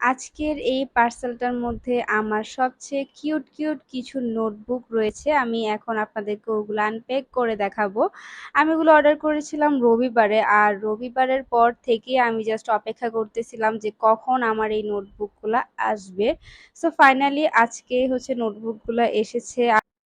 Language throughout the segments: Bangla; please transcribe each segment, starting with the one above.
আজকের এই পার্সেলটার মধ্যে আমার সবচেয়ে কিউট কিউট কিছু নোটবুক রয়েছে। আমি এখন আপনাদেরকে ওগুলো আনপ্যাক করে দেখাবো। আমি ওগুলো অর্ডার করেছিলাম রবিবারে, আর রবিবারের পর থেকে আমি জাস্ট অপেক্ষা করতেছিলাম যে কখন আমার এই নোটবুকগুলো আসবে। সো ফাইনালি আজকে হচ্ছে নোটবুকগুলো এসেছে।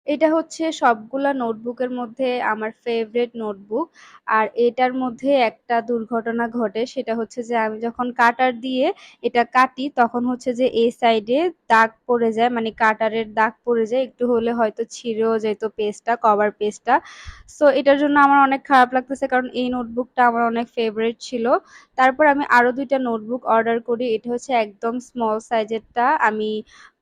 এটা হচ্ছে সবগুলা নোটবুকের মধ্যে আমার ফেভারিট নোটবুক। আর এটার মধ্যে একটা দুর্ঘটনা ঘটে, সেটা হচ্ছে যে আমি যখন কাটার দিয়ে এটা কাটি, তখন হচ্ছে যে এই সাইডে দাগ পড়ে যায় মানে কাটারের দাগ পড়ে যায়, একটু হলে হয়তো ছিঁড়েও যেত পেজটা কভার পেজটা। সো এটার জন্য আমার অনেক খারাপ লাগতেছে, কারণ এই নোটবুকটা আমার অনেক ফেভারিট ছিল। তারপর আমি আরও দুইটা নোটবুক অর্ডার করি, এটা হচ্ছে একদম স্মল সাইজেরটা আমি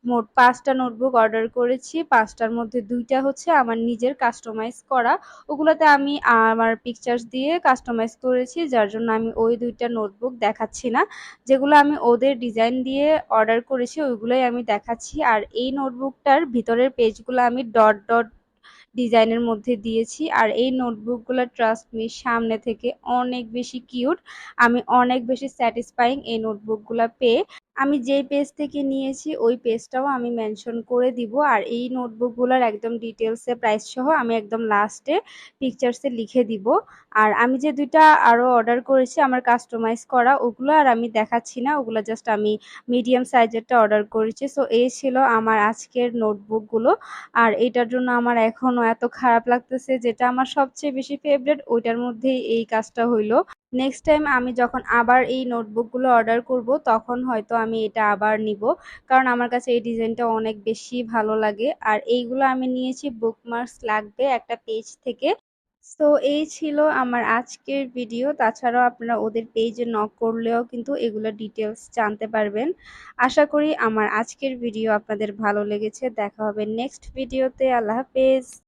মোট পাঁচটা নোটবুক অর্ডার করেছি। পাঁচটার মধ্যে দুইটা হচ্ছে আমার নিজের কাস্টমাইজ করা। ওগুলোতে আমি আমার পিকচার্স দিয়ে কাস্টমাইজ করেছি, যার জন্য আমি ওই দুইটা নোটবুক দেখাচ্ছি না। যেগুলো আমি ওদের ডিজাইন দিয়ে অর্ডার করেছি, ওইগুলোই আমি দেখাচ্ছি। আর এই নোটবুকটার ভিতরের পেজগুলো আমি ডট ডট ডিজাইনের মধ্যে দিয়েছি। আর এই নোটবুকগুলো ট্রাস্ট মি সামনে থেকে অনেক বেশি কিউট আমি অনেক বেশি স্যাটিসফাইং এই নোটবুকগুলো পেয়ে। আমি যেই পেজ থেকে নিয়েছি, ওই পেজটাও আমি মেনশন করে দিব। আর এই নোটবুকগুলোর একদম ডিটেলসে প্রাইস সহ আমি একদম লাস্টে পিকচার্সে লিখে দিব। আর আমি যে দুইটা আরও অর্ডার করেছি, আমার কাস্টমাইজ করা, ওগুলো আর আমি দেখাচ্ছি না। ওগুলো জাস্ট আমি মিডিয়াম সাইজেরটা অর্ডার করেছি। সো এই ছিল আমার আজকের নোটবুকগুলো আর এটার জন্য আমার এখনও এত খারাপ লাগতেছে, যেটা আমার সবচেয়ে বেশি ফেভারেট ওইটার মধ্যেই এই কাজটা হইল। নেক্সট টাইম আমি যখন আবার এই নোটবুকগুলো অর্ডার করব, তখন হয়তো আমি এটা আবার নিব। কারণ আমার কাছে এই ডিজাইনটা অনেক বেশি ভালো লাগে। আর এইগুলো আমি নিয়েছি বুকমার্কস লাগবে একটা পেজ থেকে। সো এই ছিল আমার আজকের ভিডিও তাছাড়াও আপনারা ওদের পেজে নক করলেও কিন্তু এগুলো ডিটেলস জানতে পারবেন। আশা করি আমার আজকের ভিডিও আপনাদের ভালো লেগেছে। দেখা হবে নেক্সট ভিডিওতে আল্লাহ হাফেজ।